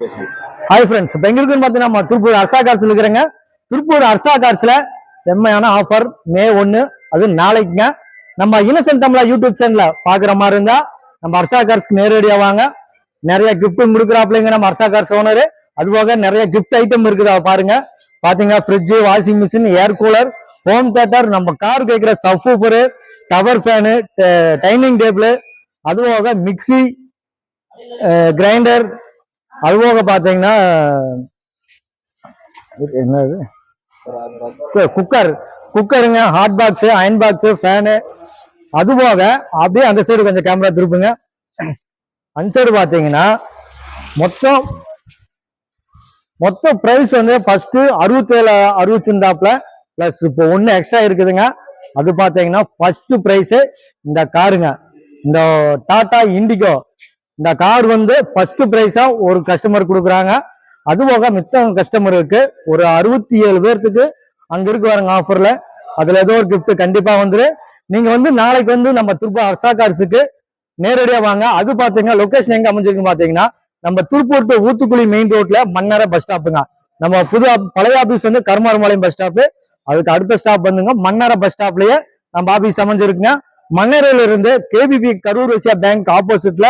Hi friends இப்போ எங்க இருக்குன்னு பார்த்தீங்கன்னா திருப்பூர் அர்சா கார்ஸ்ல இருக்கிறேங்க. திருப்பூர் அர்சா கார்ஸ்ல செம்மையான ஆஃபர் மே ஒன்று அது நாளைக்குங்க. நம்ம இன்னசென்ட் தமிழா யூடியூப் சேனல்ல பாக்குற மாதிரி இருந்தா நம்ம அர்சா கார்ஸ்க்கு நேரடியா வாங்க. நிறைய கிஃப்ட்டும் கொடுக்குறாப்லைங்க நம்ம அர்சா கார்ஸ் ஓனர் அது போக நிறைய கிஃப்ட் ஐட்டம் இருக்குது பாருங்க. பாத்தீங்கன்னா fridge washing machine air cooler home theatre நம்ம கார் கேட்குற subwoofer tower fan dining table அது போக மிக்சி கிரைண்டர் eh, அது போக பாத்தீங்கன்னா என்னது? Cooker குக்கருங்க hot box iron box fan அது போக அப்படியே அந்த சைடு கொஞ்சம் கேமரா திருப்புங்க. அந்த சைடு பாத்தீங்கன்னா மொத்தம் மொத்த ப்ரைஸ் வந்து ஃபர்ஸ்ட் அறுபத்தேழு அறுபச்சிருந்தாப்புல பிளஸ் இப்போ ஒன்று எக்ஸ்ட்ரா இருக்குதுங்க. அது பார்த்தீங்கன்னா ஃபர்ஸ்ட் ப்ரைஸு இந்த காருங்க இந்த டாடா இண்டிகோ இந்த கார் வந்து ஃபர்ஸ்ட் ப்ரைஸா ஒரு கஸ்டமர் கொடுக்குறாங்க. அது போக மித்த கஸ்டமருக்கு ஒரு அறுபத்தி ஏழு பேர்த்துக்கு அங்க இருக்கு வரங்க ஆஃபர்ல அதுல ஏதோ ஒரு கிஃப்ட் கண்டிப்பா வந்துரு. நீங்க வந்து நாளைக்கு வந்து நம்ம திருப்பூர் அர்சா கார்ஸுக்கு நேரடியா வாங்க. அது பாத்தீங்கன்னா லொகேஷன் எங்க அமைஞ்சிருக்கு பாத்தீங்கன்னா நம்ம திருப்பூர் டு ஊத்துக்குழி மெயின் ரோட்ல மன்னர பஸ் ஸ்டாப்புங்க நம்ம புது பழைய ஆபீஸ் வந்து கருமாரம்பாளையம் பஸ் ஸ்டாப்பு அதுக்கு அடுத்த ஸ்டாப் வந்துங்க மன்னர பஸ் ஸ்டாப்லயே நம்ம ஆபீஸ் அமைஞ்சிருக்குங்க. மன்னரையில இருந்து கேபிபி கரூர் ரஷ்யா பேங்க் ஆப்போசிட்ல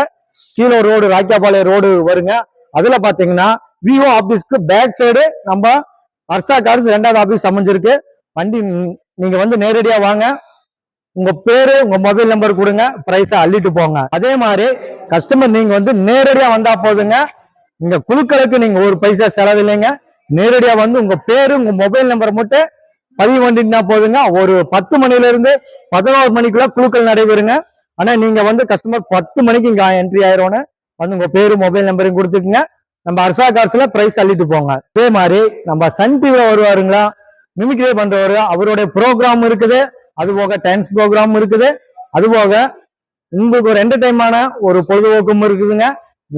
கீழே ரோடு ராக்கியாபாளையம் ரோடு வருங்க. அதுல பாத்தீங்கன்னா விஓ ஆபீஸ்க்கு பேக் சைடு நம்ம அர்சா கார்ஸ் ரெண்டாவது ஆபீஸ் அமைஞ்சிருக்கு. வண்டி நீங்க வந்து நேரடியா வாங்க. உங்க பேரு உங்க மொபைல் நம்பர் கொடுங்க. பிரைஸ அள்ளிட்டு போங்க. அதே மாதிரி கஸ்டமர் நீங்க வந்து நேரடியா வந்தா போதுங்க. இங்க குழுக்களுக்கு நீங்க ஒரு பைசா செலவில்லைங்க நேரடியா வந்து உங்க பேரு உங்க மொபைல் நம்பர் மட்டும் பதிவு பண்ணிட்டுனா போதுங்க. ஒரு பத்து மணில இருந்து பதினோரு மணிக்குள்ள குழுக்கள் நடைபெறுங்க. ஆனா நீங்க வந்து கஸ்டமர் பத்து மணிக்கு இங்க என்ட்ரி ஆயிரோன்னு வந்து உங்க பேரு மொபைல் நம்பரையும் கொடுத்துக்குங்க நம்ம அர்சா கார்ஸ்ல பிரைஸ் அள்ளிட்டு போங்க. அதே மாதிரி நம்ம சன் டிவில வருவாருங்களா? மிமிக்ரி பண்றவரு அவருடைய ப்ரோக்ராம் இருக்குது. அது போக டான்ஸ் ப்ரோக்ராம் இருக்குது. அது போக உங்களுக்கு ஒரு என்டர்டைன்மான ஒரு பொழுதுபோக்கும் இருக்குதுங்க.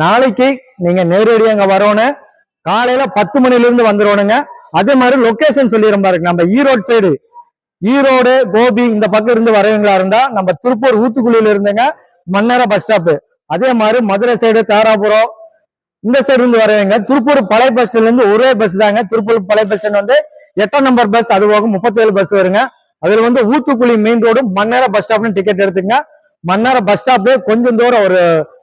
நாளைக்கு நீங்க நேரடியாக அங்க வரணும் காலையில பத்து மணில இருந்து வந்துடணுங்க அதே மாதிரி லொக்கேஷன் சொல்லிடுறோம் பாருங்க. நம்ம ஈரோடு சைடு ஈரோடு கோபி இந்த பக்கம் இருந்து வரவங்களா இருந்தா நம்ம திருப்பூர் ஊத்துக்குழியில இருந்துங்க. மன்னர பஸ் ஸ்டாப் அதே மாதிரி மதுரை சைடு தாராபுரம் இந்த சைடு இருந்து வரவங்க திருப்பூர் பழைய பஸ் ஸ்டாண்ட்ல இருந்து ஒரே பஸ் தாங்க. திருப்பூர் பழைய பஸ் ஸ்டாண்ட் வந்து எட்டாம் நம்பர் பஸ் அது போக முப்பத்தேழு பஸ் வருங்க. அதுல வந்து Uthukuli main road Mannarai bus ஸ்டாப்னு ticket எடுத்துங்க. மன்னார பஸ் ஸ்டாப்ல கொஞ்சம் தூரம் ஒரு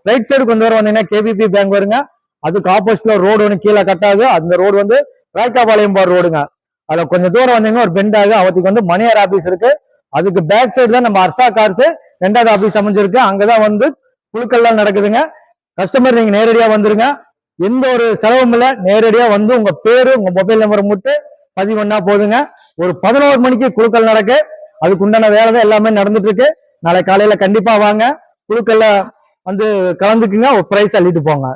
ரைட் சைடு கொஞ்சம் தூரம் வந்தீங்கன்னா கேபிபி பேங்க் வருங்க. அதுக்கு ஆப்போசிட்ல ரோடு ஒன்று கீழே கட்டாது. அந்த ரோடு வந்து ராய்க்காபாளையம் ரோடுங்க அதுல கொஞ்சம் தூரம் வந்தீங்கன்னா ஒரு பெண்ட் ஆகும் அவத்துக்கு வந்து மணியார் ஆபீஸ் இருக்கு. அதுக்கு பேக் சைடு தான் நம்ம அர்சா கார்ஸ் ரெண்டாவது ஆபீஸ் அமைஞ்சிருக்கு. அங்கதான் வந்து குழுக்கள்லாம் நடக்குதுங்க. கஸ்டமர் நீங்க நேரடியா வந்துருங்க. எந்த ஒரு செலவும் இல்ல. நேரடியா வந்து உங்க பேரு உங்க மொபைல் நம்பர் மட்டும் பதிவு பண்ணா போதுங்க. ஒரு பதினோரு மணிக்கு குழுக்கள் நடக்கு. அதுக்கு உண்டான வேலை தான் எல்லாமே நடந்துட்டு இருக்கு நாளை காலையில கண்டிப்பா வாங்க. குழுக்கள்ல வந்து கலந்துக்குங்க. ஒரு பிரைஸ் அள்ளிட்டு போங்க.